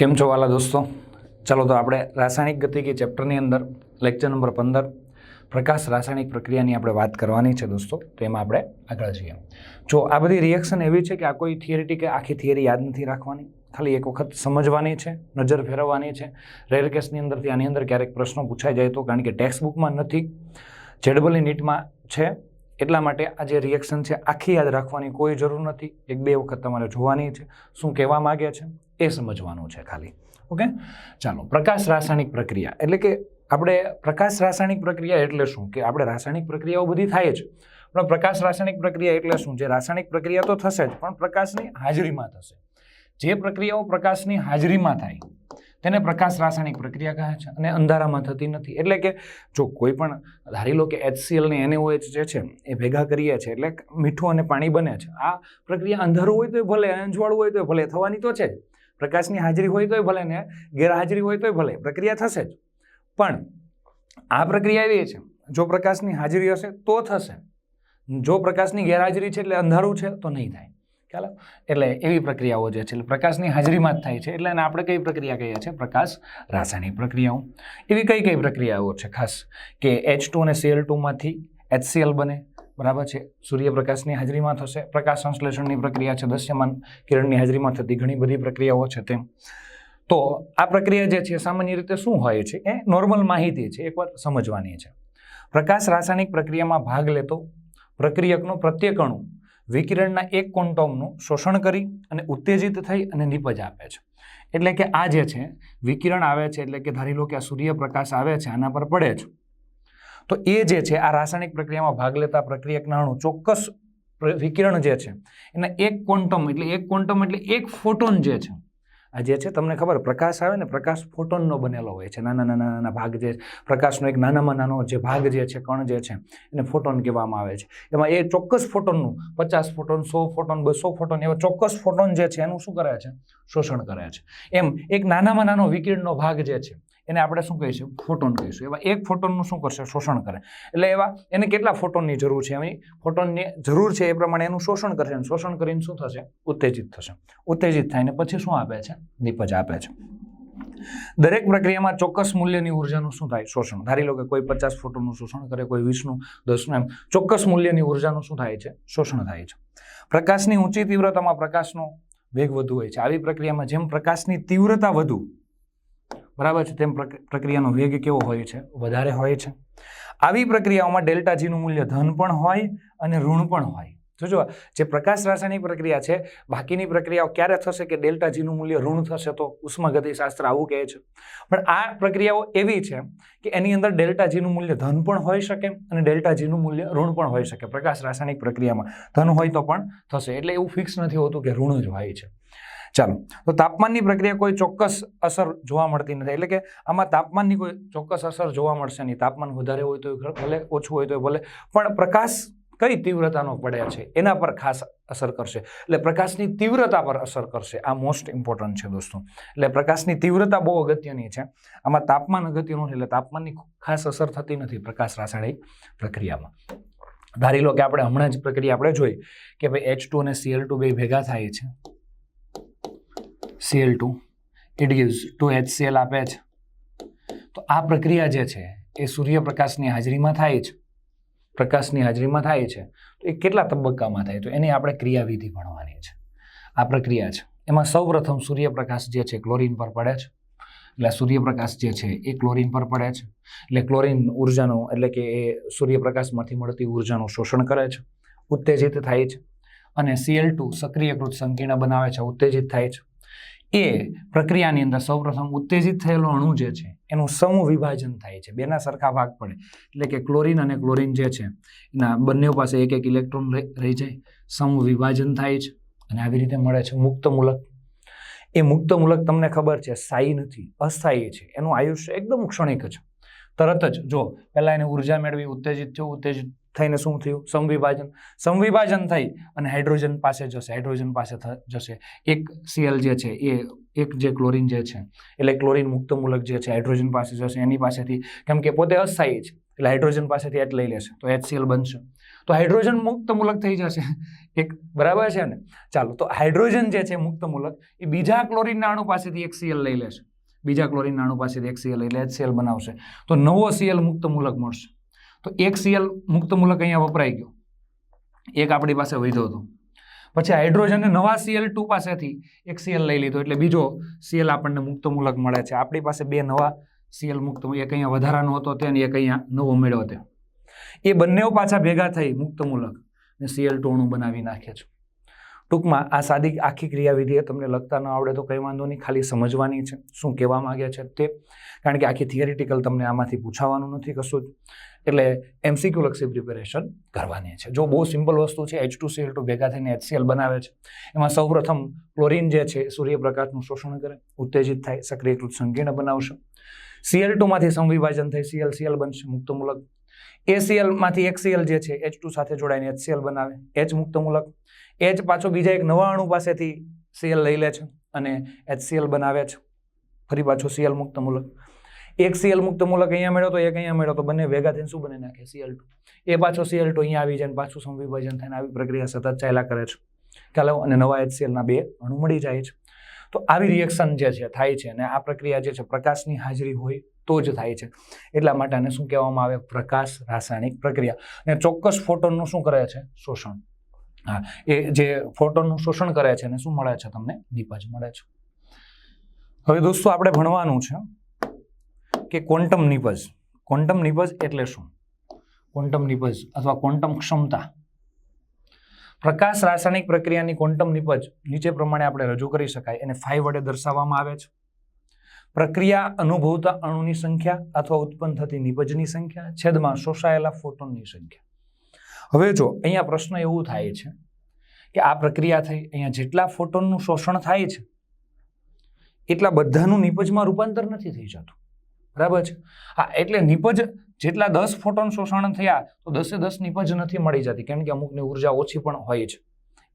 કેમ છો વાલા દોસ્તો? ચાલો તો આપણે રાસાયણિક ગતિકી ચેપ્ટરની અંદર લેક્ચર નંબર પંદર, પ્રકાશ રાસાયણિક પ્રક્રિયાની આપણે વાત કરવાની છે દોસ્તો, તો એમાં આપણે આગળ જઈએ જો આ બધી રિએક્શન એવી છે કે આ કોઈ થિયરી કે આખી થિયરી યાદ નથી રાખવાની, ખાલી એક વખત સમજવાની છે, નજર ફેરવવાની છે રેર કેસની અંદરથી આની અંદર ક્યારેક પ્રશ્નો પૂછાઈ જાય તો કારણ કે ટેક્સ્ટ બુકમાં નથી, જેડબલની નીટમાં છે, એટલા માટે આ જે રિએક્શન છે આખી યાદ રાખવાની કોઈ જરૂર નથી, એક બે વખત તમારે જોવાની છે, શું કહેવા માગે છે એ સમજવાનું છે ખાલી. ઓકે? ચાલો, પ્રકાશ રાસાયણિક પ્રક્રિયા. એટલે કે આપણે પ્રકાશ રાસાયણિક પ્રક્રિયા એટલે શું? કે આપણે રાસાયણિક પ્રક્રિયાઓ બધી થાય જ. પણ પ્રકાશ રાસાયણિક પ્રક્રિયા એટલે શું? જે રાસાયણિક પ્રક્રિયા તો થશે જ, પણ પ્રકાશની હાજરીમાં થશે. જે પ્રક્રિયાઓ પ્રકાશની હાજરીમાં થાય, તેને પ્રકાશ રાસાયણિક પ્રક્રિયા કહે છે અને અંધારામાં થતી નથી. એટલે કે જો કોઈ પણ, ધારી લો કે HCl ને NaOH જે છે, એ ભેગા કરીએ છીએ એટલે મીઠું અને પાણી બને છે. આ પ્રક્રિયા અંધારું હોય તો ભલે અંજવાળું હોય તો ભલે, થવાની તો છે જ. પ્રકાશની હાજરી હોય તોય ભલે ને, ગેરહાજરી હોય તોય ભલે, પ્રક્રિયા થશે જ. પણ આ પ્રક્રિયા એવી છે, જો પ્રકાશની હાજરી હશે તો થશે. જો પ્રકાશની ગેરહાજરી છે એટલે અંધારું છે, તો નહીં થાય. ખ્યાલ? એટલે એવી પ્રક્રિયાઓ જે છે, એટલે પ્રકાશની હાજરીમાં જ થાય છે. એટલે એને આપણે કઈ પ્રક્રિયા કહીએ છીએ? પ્રકાશ રાસાયણિક પ્રક્રિયાઓ. એવી કઈ કઈ પ્રક્રિયાઓ છે ખાસ? કે એચ ટુ અને સીએલ ટુમાંથી એચસીએલ બને બરાબર છે. સૂર્યપ્રકાશની હાજરીમાં થશે. પ્રકાશ સંશ્લેષણની પ્રક્રિયા છે. દૃશ્યમાન કિરણની હાજરીમાં થતી ઘણી બધી પ્રક્રિયાઓ છે તેમ તો આ પ્રક્રિયા જે છે, સામાન્ય રીતે શું હોય છે? એ નોર્મલ માહિતી છે. એકવાર સમજવાની છે. પ્રકાશ રાસાયણિક પ્રક્રિયામાં ભાગ લેતો પ્રક્રિયકનો પ્રત્યેક અણુ વિકિરણના એક કોન્ટોમનું શોષણ કરી અને ઉત્તેજિત થઈ અને નિપજ આપે છે. એટલે કે આ જે છે, વિકિરણ આવે છે. એટલે કે ધારી લો કે આ સૂર્યપ્રકાશ આવે છે, આના પર પડે છે. તો એ જે છે, આ રાસાયણિક પ્રક્રિયામાં ભાગ લેતા પ્રક્રિયકના અણુ ચોક્કસ વિકિરણ જે છે, એના એક ક્વોન્ટમ એટલે એક ક્વોન્ટમ એટલે એક ફોટોન જે છે, આ જે છે તમને ખબર પ્રકાશ આવે ને પ્રકાશ ફોટોનનો બનેલો હોય છે, નાના નાના નાના ભાગ જે પ્રકાશનો એક નાનામાં નાનો જે ભાગ જે છે, કણ જે છે, એને ફોટોન કહેવામાં આવે છે. એમાં એ ચોક્કસ ફોટોનનું પચાસ ફોટોન સો ફોટોન બસો ફોટોન એવા ચોક્કસ ફોટોન જે છે, એનું શું કરે છે? શોષણ કરે છે. એમ એક નાનામાં નાનો વિકિરણનો ભાગ જે છે એને આપણે શું કહીશું? ફોટોન કહીશું. એવા એક ફોટોનનું શું કરશે? શોષણ કરે. એટલે એવા એને કેટલા ફોટોનની જરૂર છે એની ફોટોનની જરૂર છે એ પ્રમાણે એનું શોષણ કરશે અને શોષણ કરીને શું થશે? ઉત્તેજિત થશે. ઉત્તેજિત થાય ને પછી શું આપે છે? નિપજ આપે છે. દરેક પ્રક્રિયામાં ચોક્કસ મૂલ્યની ઉર્જાનું શું થાય? શોષણ. ધારી લો કે કોઈ પચાસ ફોટોનું શોષણ કરે, કોઈ વીસનું, દસનું, એમ. ચોક્કસ મૂલ્યની ઉર્જાનું શું થાય છે? શોષણ થાય છે. પ્રકાશની ઊંચી તીવ્રતામાં પ્રકાશનો વેગ વધુ હોય છે. આવી પ્રક્રિયામાં જેમ પ્રકાશની તીવ્રતા વધુ બરાબર છે? તેમ પ્રક- પ્રક્રિયાનો વેગ કેવો હોય છે? વધારે હોય છે. આવી પ્રક્રિયાઓમાં ડેલ્ટા જીનું મૂલ્ય ધન પણ હોય અને ઋણ પણ હોય. જોજો, જે પ્રકાશ રાસાયણિક પ્રક્રિયા છે, બાકીની પ્રક્રિયાઓ ક્યારે થશે કે ડેલ્ટા જીનું મૂલ્ય ઋણ થશે તો ઉષ્માગતિશાસ્ત્ર આવું કહે છે. પણ આ પ્રક્રિયાઓ એવી છે કે એની અંદર ડેલ્ટા જીનું મૂલ્ય ધન પણ હોઈ શકે અને ડેલ્ટા જીનું મૂલ્ય ઋણ પણ હોઈ શકે. પ્રકાશ રાસાયણિક પ્રક્રિયામાં ધન હોય તો પણ થશે. એટલે એવું ફિક્સ નથી હોતું કે ઋણ જ હોય છે. ચાલો. તો તાપમાનની પ્રક્રિયા કોઈ ચોક્કસ અસર જોવા મળતી નથી. એટલે કે આમાં તાપમાનની કોઈ ચોક્કસ અસર જોવા મળશે નહીં. તાપમાન વધારે હોય તો ભલે ઓછું હોય તો ભલે, પણ પ્રકાશ કઈ તીવ્રતાનો પડે છે? એના પર ખાસ અસર કરશે. એટલે પ્રકાશની તીવ્રતા પર અસર કરશે. આ મોસ્ટ ઇમ્પોર્ટન્ટ છે દોસ્તો. એટલે પ્રકાશની તીવ્રતા બહુ અગત્યની છે. આમાં તાપમાન અગત્યનું એટલે તાપમાનની ખાસ અસર થતી નથી પ્રકાશ રાસાયણિક પ્રક્રિયામાં. ધારી લો કે આપણે હમણાં જ પ્રક્રિયા આપણે જોઈ કે ભાઈ એચ ટુ અને સીએલ ટુ બે ભેગા થાય છે. Cl two it gives two HCl આપે છે. તો આ પ્રક્રિયા જે છે, એ સૂર્યપ્રકાશની હાજરીમાં થાય છે. પ્રકાશની હાજરીમાં થાય છે. તો એ કેટલા તબક્કામાં થાય? તો એની આપણે ક્રિયાવિધિ ભણવાની છે. આ પ્રક્રિયા છે. એમાં સૌપ્રથમ સૂર્યપ્રકાશ જે છે, ક્લોરીન પર પડે છે. એટલે સૂર્યપ્રકાશ જે છે, એ ક્લોરીન પર પડે છે. એટલે ક્લોરિન ઉર્જાનું, એટલે કે એ સૂર્યપ્રકાશમાંથી મળતી ઉર્જાનું શોષણ કરે છે. ઉત્તેજિત થાય છે. અને સીએલ ટુ સક્રિયકૃત સંકીર્ણ બનાવે છે. ઉત્તેજિત થાય છે. એ પ્રક્રિયાની અંદર સૌપ્રથમ ઉત્તેજિત થયેલો અણુ જે છે, એનું સમવિભાજન થાય છે. બેના સરખા ભાગ પડે. એટલે કે ક્લોરીન અને ક્લોરીન જે છે, એના બંને પાસે એક એક ઇલેક્ટ્રોન રહી જાય. સમવિભાજન થાય છે અને આવી રીતે મળે છે મુક્ત મૂલક. એ મુક્ત મૂલક તમને ખબર છે સ્થાયી નથી, અસ્થાયી છે. એનું આયુષ્ય એકદમ ક્ષણિક છે. તરત જ જો પહેલાં એને ઊર્જા મેળવી, ઉત્તેજિત થયું, ઉત્તેજિત થઈને શું થયું? સમવિભાજન સમવિભાજન થઈ અને હાઇડ્રોજન પાસે જશે. હાઇડ્રોજન પાસે જશે. એક સીએલ જે છે એ એક જે ક્લોરીન જે છે, એટલે ક્લોરિન મુક્ત મૂલક જે છે, હાઇડ્રોજન પાસે જશે. એની પાસેથી, કેમ કે પોતે અસ્થાયી છે, એટલે હાઇડ્રોજન પાસેથી એચ લઈ લેશે. તો એચસીએલ બનશે. તો હાઇડ્રોજન મુક્ત મૂલક થઈ જશે. એક બરાબર છે ને? ચાલો, તો હાઇડ્રોજન જે છે મુક્ત મૂલક, એ બીજા ક્લોરીનના અણુ પાસેથી એક સીએલ લઈ લેશે. બીજા ક્લોરિનના અણુ પાસેથી એક સીએલ એટલે એચસીએલ બનાવશે. તો નવો સીએલ મુક્ત મૂલક મળશે. તો એક સીએલ મુક્ત મૂલક અહીંયા વપરાઈ ગયો. એક આપણી પાસે વધ્યો હતો. પછી હાઇડ્રોજને નવા સીએલ ટુ પાસેથી એક સીએલ લઈ લીધો. એટલે બીજો સીએલ આપણને મુક્ત મૂલક મળે છે. આપણી પાસે બે નવા સીએલ મુક્ત, એક અહીંયા વધારાનો હતો તે અને એક અહીંયા નવો મેળવ્યો તે. એ બંને પાછા ભેગા થઈ મુક્ત મૂલક ને સીએલ ટોણું બનાવી નાખે છે. ટૂંકમાં આ સાદી આખી ક્રિયાવિધિ તમને લખતા ન આવડે તો કંઈ વાંધો નહીં, ખાલી સમજવાની છે શું કહેવા માંગે છે તે. કારણ કે આખી થિયરિટિકલ તમને આમાંથી પૂછાવાનું નથી કશું જ. એટલે એમસીક્યુ લક્ષી પ્રિપેરેશન કરવાની છે. જો બહુ સિમ્પલ વસ્તુ છે એચ ટુ સીએલ ટુ ભેગા થઈને એચસીએલ બનાવે છે. એમાં સૌપ્રથમ ક્લોરિન જે છે સૂર્યપ્રકાશનું શોષણ કરે, ઉત્તેજિત થાય, સક્રિયકૃત સંકીર્ણ બનાવશે. સીએલ ટુમાંથી સંવિભાજન થઈ સીએલ સીએલ બનશે મુક્ત એસીએલમાંથી એસીએલમાંથી જે છે એચ ટુ સાથે જોડાઈને એચસીએલ બનાવે એચ મુક્ત મૂલક જ પાછો બીજા એક નવા અણુ પાસેથી સીએલ લઈ લે છે અને એચસીએલ બનાવે છે. ફરી પાછો સીએલ મુક્ત મૂલક. એક સીએલ મુક્ત મૂલક અહીંયા મેળવ્યો તો એક અહીંયા મેળવ્યો તો બંને ભેગા થઈને શું બની નાખે? CL two. એ પાછો સીએલ ટુ અહીંયા આવી જાય પાછું સંવિભાજન થઈને આવી પ્રક્રિયા સતત ચાલ્યા કરે છે. ખ્યાલ અને નવા એચસીએલના બે અણુ મળી જાય છે. તો આવી રિએક્શન જે છે, થાય છે અને આ પ્રક્રિયા જે છે, પ્રકાશની હાજરી હોય તો જ થાય છે. એટલા માટે આને શું કહેવામાં આવે? પ્રકાશ રાસાયણિક પ્રક્રિયા. અને ચોક્કસ ફોટોનનું શું કરે છે? શોષણ. હા, એ જે ફોટોનનું શોષણ કરે છે અને શું મળે છે તમને? નિપજ મળે છે. હવે દોસ્તો આપણે ભણવાનું છે કે ક્વોન્ટમ નિપજ. ક્વોન્ટમ નિપજ એટલે શું? ક્વોન્ટમ નિપજ અથવા ક્વોન્ટમ ક્ષમતા. પ્રકાશ રાસાયણિક પ્રક્રિયાની ક્વોન્ટમ નિપજ નીચે પ્રમાણે આપણે રજૂ કરી શકાય. એને ફાઈવ વડે દર્શાવવામાં આવે છે. પ્રક્રિયા અનુભવતા અણુની સંખ્યા અથવા ઉત્પન્ન થતી નિપજની સંખ્યા. છેદમાં શોષાયેલા ફોટોનની સંખ્યા. હવે જો અહીંયા પ્રશ્ન એવું થાય છે કે આ પ્રક્રિયા થઈ, અહીંયા જેટલા ફોટોનનું શોષણ થાય છે, એટલા બધાનું નિપજમાં રૂપાંતર નથી થઈ જતું. બરાબર છે? હા, એટલે નિપજ, જેટલા દસ ફોટોન શોષણ થયા, તો દસે દસ નિપજ નથી મળી જતી, કેમ કે અમુકની ઊર્જા ઓછી પણ હોય છે.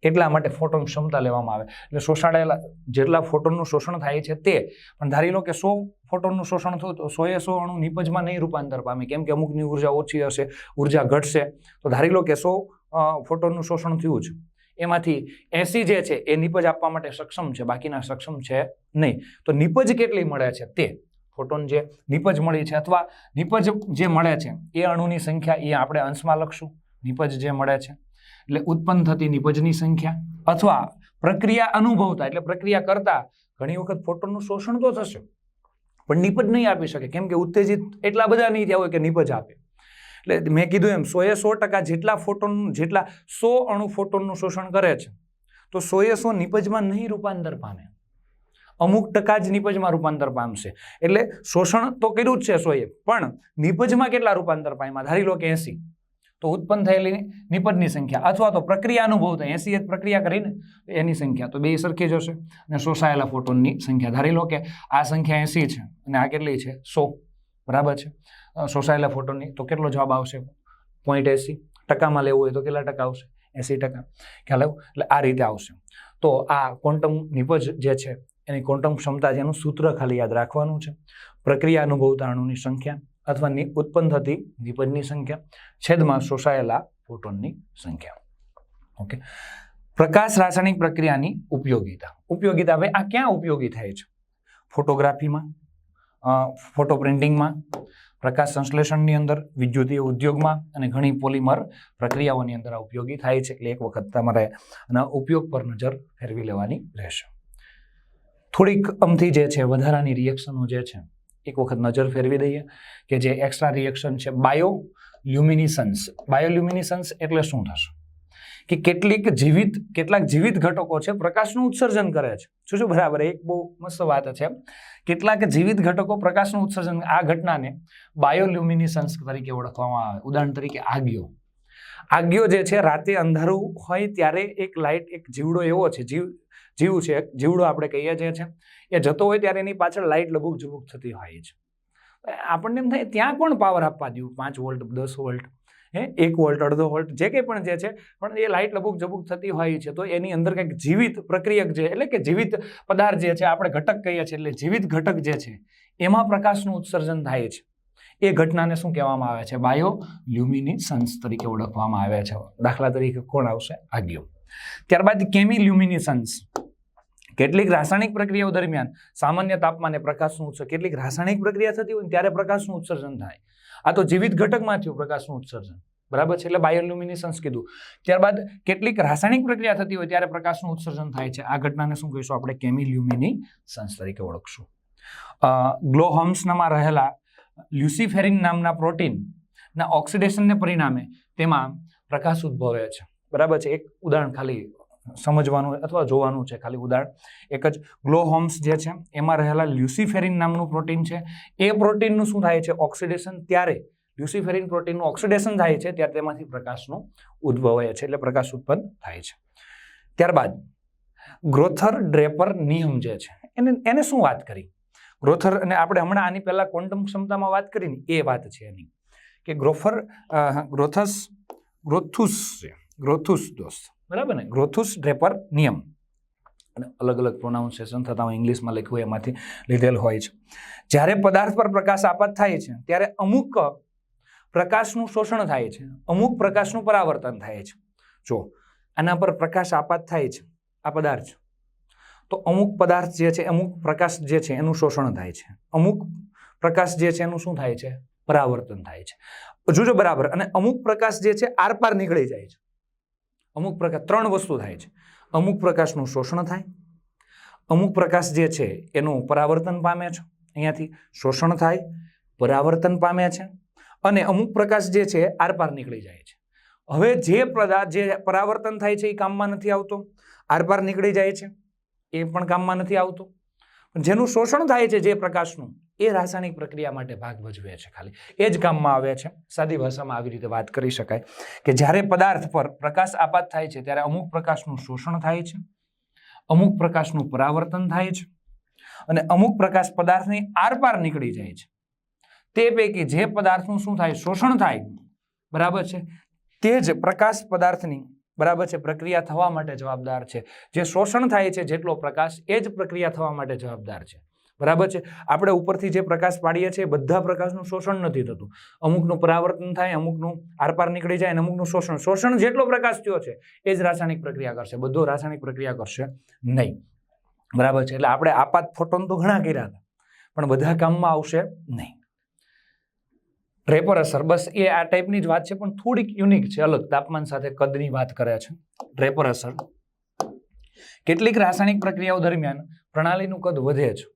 એટલા માટે ફોટોન ક્ષમતા લેવામાં આવે. એટલે શોષાડેલા જેટલા ફોટોનનું શોષણ થાય છે તે, પણ ધારી લો કે સો ફોટોનનું શોષણ થયું તો સોએ સો અણુ નિપજમાં નહીં રૂપાંતર પામે. કેમ કે અમુકની ઊર્જા ઓછી હશે, ઊર્જા ઘટશે. તો ધારી લો કે સો ફોટોનનું શોષણ થયું છે એમાંથી એસી જે છે એ નિપજ આપવા માટે સક્ષમ છે, બાકીના સક્ષમ છે નહીં. તો નિપજ કેટલી મળે છે તે? ફોટોન જે નિપજ મળી છે અથવા નિપજ જે મળે છે એ અણુની સંખ્યા એ આપણે અંશમાં લખશું. નિપજ જે મળે છે એટલે ઉત્પન્ન થતી નિપજની સંખ્યા અથવા પ્રક્રિયા અનુભવતા, એટલે પ્રક્રિયા કરતા ઘણી વખત ફોટોનનું શોષણ તો થશે, પણ નિપજ નહીં આપી શકે. કેમ કે ઉત્તેજિત એટલા બધા નહીં થયા હોય કે નિપજ આપે. એટલે મેં કીધું એમ, સોએ સો ટકા જેટલા ફોટોન, જેટલા સો અણુ ફોટોનનું શોષણ કરે છે, તો સોએ સો નિપજમાં નહીં રૂપાંતર પામે. અમુક ટકા જ નિપજમાં રૂપાંતર પામશે. એટલે શોષણ તો કર્યું જ છે સોએ, પણ નિપજમાં કેટલા રૂપાંતર પામ્યા? ધારી લો કે એસી. તો ઉત્પન્ન થયેલી નિપજની સંખ્યા અથવા તો પ્રક્રિયા અનુભવ થાય. એસી એક પ્રક્રિયા કરીને એની સંખ્યા. તો બે સરખી જ હશે. અને શોષાયેલા ફોટોનની સંખ્યા. ધારી લો કે આ સંખ્યા એસી છે અને આ કેટલી છે? સો. બરાબર છે? શોષાયેલા ફોટોનની. તો કેટલો જવાબ આવશે? પોઈન્ટ એસી. ટકામાં લેવું હોય તો કેટલા ટકા આવશે? એસી ટકા. ખ્યાલ આવ્યો? એટલે આ રીતે આવશે. તો આ ક્વોન્ટમ નિપજ જે છે, એની ક્વોન્ટમ ક્ષમતા જેનું સૂત્ર ખાલી યાદ રાખવાનું છે. પ્રક્રિયા અનુભવતા અણુની સંખ્યા અથવા ઉત્પન્ન થતી નિપજની સંખ્યા, છેદમાં શોષાયેલા ફોટોનની સંખ્યા. ઓકે. પ્રકાશ રાસાયણિક પ્રક્રિયાની ઉપયોગિતા. ઉપયોગિતા હવે આ ક્યાં ઉપયોગી થાય છે? ફોટોગ્રાફીમાં ફોટો પ્રિન્ટિંગમાં, પ્રકાશ સંશ્લેષણની અંદર, વિદ્યુતીય ઉદ્યોગમાં અને ઘણી પોલિમર પ્રક્રિયાઓની અંદર આ ઉપયોગી થાય છે. એટલે એક વખત તમારે આના ઉપયોગ પર નજર ફેરવી લેવાની રહેશે. થોડીક અમથી જે છે, વધારાની રિએક્શનો જે છે એક વખત નજર ફેરવી દઈએ કે જે એક્સ્ટ્રા રિએક્શન છે બાયો લ્યુમિનિસન્સ બાયોલ્યુમિનિસન્સ એટલે શું થશે? કે કેટલીક જીવિત, કેટલાક જીવિત ઘટકો છે પ્રકાશનું ઉત્સર્જન કરે છે. શું શું, બરાબર? એક બહુ મસ્ત વાત છે કેટલાક જીવિત ઘટકો પ્રકાશનું ઉત્સર્જન, આ ઘટનાને બાયોલ્યુમિનિસન્સ તરીકે ઓળખવામાં આવે. ઉદાહરણ તરીકે આગિયો. આગિયો જે છે રાતે અંધારું હોય ત્યારે એક લાઇટ એક જીવડો એવો છે, જીવ જીવ છે, જીવડો આપણે કહીએ જે છે, એ જતો હોય ત્યારે એની પાછળ લાઇટ લબુક ઝબુક થતી હોય છે. આપણને એમ થાય ત્યાં કોણ પાવર આપવા દઉં પાંચ વોલ્ટ, દસ વોલ્ટ, હે? એક વોલ્ટ, અડધો વોલ્ટ, જે કંઈ પણ જે છે, પણ એ લાઇટ લબુક ઝબુક થતી હોય છે. તો એની અંદર કંઈક જીવિત પ્રક્રિયક જે, એટલે કે જીવિત પદાર્થ જે છે, આપણે ઘટક કહીએ છીએ, એટલે જીવિત ઘટક જે છે, એમાં પ્રકાશનું ઉત્સર્જન થાય છે. એ ઘટનાને શું કહેવામાં આવે છે? બાયો લ્યુમિનિસન્સ તરીકે ઓળખવામાં આવે છે. દાખલા તરીકે કોણ આવશે? આગિયો. ત્યારબાદ કેમી લ્યુમિનિસન્સ કેટલીક રાસાયણિક પ્રક્રિયાઓ દરમિયાન સામાન્ય તાપમાને પ્રકાશનું ઉત્સર્જન, કેટલીક રાસાયણિક પ્રક્રિયા થતી હોય ત્યારે પ્રકાશનું ઉત્સર્જન થાય. આ તો જીવિત ઘટકમાં થયું પ્રકાશનું ઉત્સર્જન. બરાબર છે? એટલે બાયોલ્યુમિનેશન્સ કીધું. ત્યારબાદ કેટલીક રાસાયણિક પ્રક્રિયા થતી હોય ત્યારે પ્રકાશનું ઉત્સર્જન થાય છે. આ ઘટનાને શું કહીશું? આપણે કેમિલ્યુમિનિસન્સ તરીકે ઓળખશું. ગ્લોહમ્સનામાં રહેલા લ્યુસીફેરિન નામના પ્રોટીનના ઓક્સિડેશનને પરિણામે તેમાં પ્રકાશ ઉદ્ભવે છે. બરાબર છે. એક ઉદાહરણ ખાલી સમજવાનું અથવા જોવાનું છે ખાલી ઉદાહરણ. એક જ ગ્લોહોમ્સ જે છે, એમાં રહેલા લ્યુસીફેરિન નામનું પ્રોટીન છે. એ પ્રોટીનનું શું થાય છે? ઓક્સિડેશન ત્યારે લ્યુસીફેરિન પ્રોટીનનું ઓક્સિડેશન થાય છે ત્યારે તેમાંથી પ્રકાશનું ઉદ્ભવાય છે એટલે પ્રકાશ ઉત્પન્ન થાય છે. ત્યારબાદ ગ્રોથર ડ્રેપર નિયમ જે છે, એને એને શું વાત કરી? ગ્રોથર, અને આપણે હમણાં આની પહેલાં ક્વોન્ટમ ક્ષમતામાં વાત કરી ને એ વાત છે એની. કે ગ્રોફર ગ્રોથસ, ગ્રોથુસ છે. ગ્રોથુસ દોસ્ત બરાબર ને? ગ્રોથુસ ડ્રેપર નિયમ અને અલગ અલગ પ્રોનાઉન્સિએશન થતા હોય, ઇંગ્લિશમાં લખ્યું એમાંથી લીધેલ હોય છે. જ્યારે પદાર્થ પર પ્રકાશ આપાત થાય છે, ત્યારે અમુક પ્રકાશનું શોષણ થાય છે, અમુક પ્રકાશનું પરાવર્તન થાય છે. જો આના પર પ્રકાશ આપાત થાય છે, આ પદાર્થ. તો અમુક પદાર્થ જે છે, અમુક પ્રકાશ જે છે, એનું શોષણ થાય છે. અમુક પ્રકાશ જે છે, એનું શું થાય છે? પરાવર્તન થાય છે. જોજો બરાબર, અને અમુક પ્રકાશ જે છે આરપાર નીકળી જાય છે. અમુક પ્રકાર ત્રણ વસ્તુ થાય છે. અમુક પ્રકાશનું શોષણ થાય. અમુક પ્રકાશ જે છે એનું પરાવર્તન પામે છે. અહીંયાથી શોષણ થાય, પરાવર્તન પામે છે અને અમુક પ્રકાશ જે છે આરપાર નીકળી જાય છે. હવે જે પદાર્થ જે પરાવર્તન થાય છે એ કામમાં નથી આવતો. આરપાર નીકળી જાય છે. એ પણ કામમાં નથી આવતો. જેનું શોષણ થાય છે જે પ્રકાશનું એ રાસાયણિક પ્રક્રિયા માટે ભાગ ભજવે છે ખાલી. એ જ કામમાં આવે છે. સાદી ભાષામાં આવી રીતે વાત કરી શકાય કે જ્યારે પદાર્થ પર પ્રકાશ આપાત થાય છે, ત્યારે અમુક પ્રકાશનું શોષણ થાય છે, અમુક પ્રકાશનું પરાવર્તન થાય છે અને અમુક પ્રકાશ પદાર્થની આરપાર નીકળી જાય છે. તે પૈકી જે પદાર્થનું શું થાય? શોષણ થાય. બરાબર છે? તે જ પ્રકાશ પદાર્થની બરાબર છે, પ્રક્રિયા થવા માટે જવાબદાર છે. જે શોષણ થાય છે જેટલો પ્રકાશ, એ જ પ્રક્રિયા થવા માટે જવાબદાર છે. બરાબર છે? આપણે ઉપરથી જે પ્રકાશ પાડીએ છીએ, બધા પ્રકાશનું શોષણ નથી થતું. અમુકનું પરાવર્તન થાય, અમુકનું આરપાર નીકળી જાય, અને અમુકનું શોષણ. શોષણ જેટલો પ્રકાશ થયો છે, એ જ રાસાયણિક પ્રક્રિયા કરશે. બધો રાસાયણિક પ્રક્રિયા કરશે નહીં. બરાબર છે? એટલે આપણે આપાત ફોટોન તો ઘણા કર્યા હતા, પણ બધા કામમાં આવશે નહીં. ડ્રેપર અસર બસ એ આ ટાઈપની જ વાત છે, પણ થોડીક યુનિક છે. અલગ તાપમાન સાથે કદની વાત કરે છે. ડ્રેપર અસર કેટલીક રાસાયણિક પ્રક્રિયાઓ દરમિયાન પ્રણાલીનું કદ વધે છે.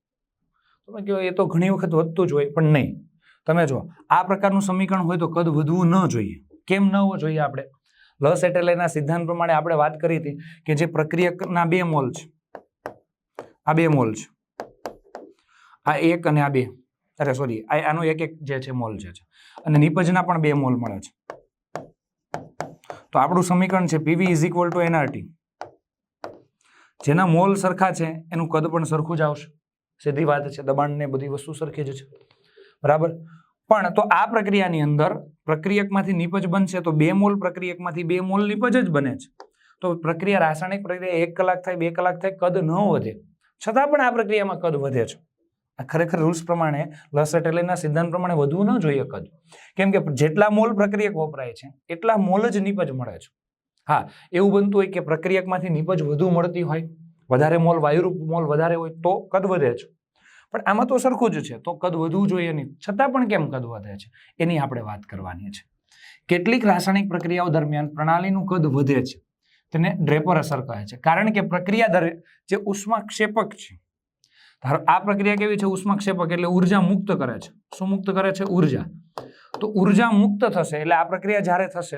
તમે કહો એ તો ઘણી વખત વધતું જ હોય, પણ નહીં. તમે જો આ પ્રકારનું સમીકરણ હોય તો કદ વધવું ન જોઈએ. કેમ ન હોવું જોઈએ આપણે? લસ એટેલેના સિદ્ધાંત પ્રમાણે આપણે વાત કરી હતી કે જે પ્રક્રિયકના બે મોલ છે. આ બે મોલ છે. આ એક અને આ બે. અરે સોરી આનો એક એક જે છે મોલ છે. અને નિપજના પણ બે મોલ મળે છે. તો આપણું સમીકરણ છે PV is equal to NRT. જેના મોલ સરખા છે, એનું કદ પણ સરખું જ આવશે. સીધી વાત છે, દબાણ ને બધી વસ્તુ સરખી જ છે. બરાબર? પણ તો આ પ્રક્રિયાની અંદર પ્રક્રિયકમાંથી નિપજ બનશે તો બે મોલ પ્રક્રિયકમાંથી બે મોલ નિપજ જ બને છે. તો પ્રક્રિયા રાસાયણિક પ્રક્રિયા એક કલાક થાય, બે કલાક થાય, કદ ન વધે. છતાં પણ આ પ્રક્રિયામાં કદ વધે છે. આ ખરેખર રૂલ્સ પ્રમાણે લસટેલેના સિદ્ધાંત પ્રમાણે વધવું ન જોઈએ કદ. કેમ કે જેટલા મોલ પ્રક્રિયક વપરાય છે, એટલા મોલ જ નિપજ મળે છે. હા, એવું બનતું હોય કે પ્રક્રિયકમાંથી નિપજ વધુ મળતી હોય. વધારે મોલ, વાયુરૂપ મોલ વધારે હોય તો કદ વધે છે. પણ આમાં તો સરખું જ છે, તો કદ વધવું જોઈએ નહીં. છતાં પણ કેમ કદ વધે છે? એની આપણે વાત કરવાની છે. કેટલીક રાસાયણિક પ્રક્રિયાઓ દરમિયાન પ્રણાલીનું કદ વધે છે. તેને ડ્રેપર અસર કહે છે. કારણ કે પ્રક્રિયા દર, જે ઉષ્માક્ષેપક છે, ધારો આ પ્રક્રિયા કેવી છે? ઉષ્માક્ષેપક એટલે ઊર્જા મુક્ત કરે છે. શું મુક્ત કરે છે? ઊર્જા. તો ઊર્જા મુક્ત થશે એટલે આ પ્રક્રિયા જ્યારે થશે,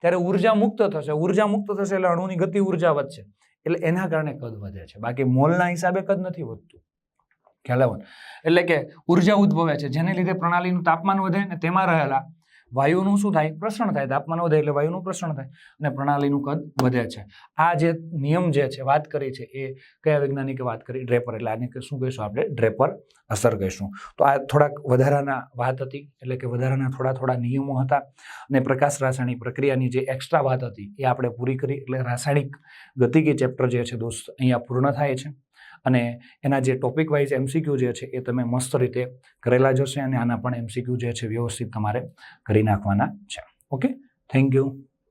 ત્યારે ઊર્જા મુક્ત થશે. ઊર્જા મુક્ત થશે એટલે અણુની ગતિ ઊર્જા વધશે. એટલે એના કારણે કદ વધે છે. બાકી મોલના હિસાબે કદ નથી વધતું. ખ્યાલ એટલે કે ઊર્જા ઉદ્ભવે છે. જેને લીધે પ્રણાલીનું તાપમાન વધે ને તેમાં રહેલા વાયુનું શું થાય? પ્રસરણ થાય. તાપમાન વધે એટલે વાયુનું પ્રસરણ થાય અને પ્રણાલીનું કદ વધે છે. આ જે નિયમ જે છે, વાત કરી છે, એ કયા વૈજ્ઞાનિકે વાત કરી? ડ્રેપર. એટલે આને શું કહીશું આપણે? ડ્રેપર અસર કહીશું. તો આ થોડાક વધારાના વાત હતી, એટલે કે વધારાના થોડા થોડા નિયમો હતા અને પ્રકાશ રાસાયણિક પ્રક્રિયાની જે એક્સ્ટ્રા વાત હતી, એ આપણે પૂરી કરી. એટલે રાસાયણિક ગતિકી ચેપ્ટર જે છે દોસ્ત, અહીંયા પૂર્ણ થાય છે. અને એના જે ટોપિક વાઇઝ એમસીક્યુ જે છે એ તમે મસ્ત રીતે કરેલા જશે અને આના પણ એમસીક્યુ જે છે વ્યવસ્થિત તમારે કરી નાખવાના છે. Okay thank you